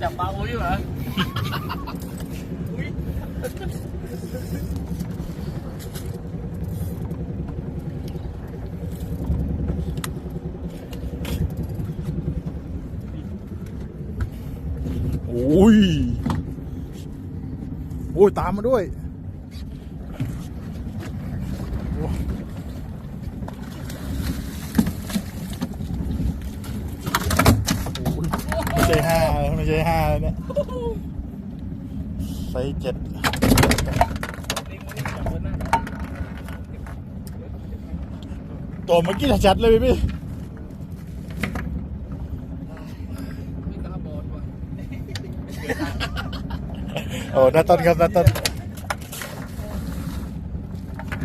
จับปลาอุ้ยเหรอโอ้ย โอ้ย ตามมาด้วยโอ้จห้าเลย เนี่ยไซส์เจ็ดตัวเมื่อกี้ชัดๆเลยพี่โอ้นาต้นครับนาต้น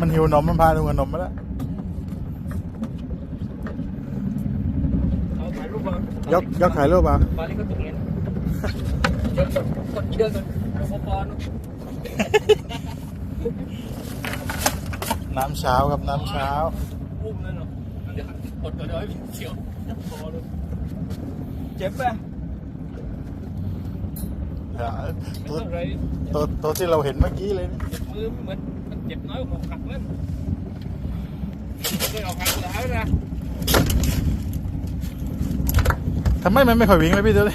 มันหิวนมมันพาดูนมมาแล้วเอาถ่ายรูปมายกยกถ่ายรูปมามานี่ก็ตรงนี้เดี๋ยว กดกดเยอะก่อนเดี๋ยวพอปอนน้ำเช้าครับน้ำเช้าอุ้มนั่นเนาะเดี๋ยวกดตัวเดียวให้เฉียวพอเลยเจ็บป่ะตัวอะไรตัวตัวที่เราเห็นเมื่อกี้เลยนี่เจ็บมือเหมือนมันเจ็บน้อยกว่าหักนั่นไม่เอาหักแล้วนะทำไมมันไม่ค่อยวิ่งเลยพี่ตัวนี้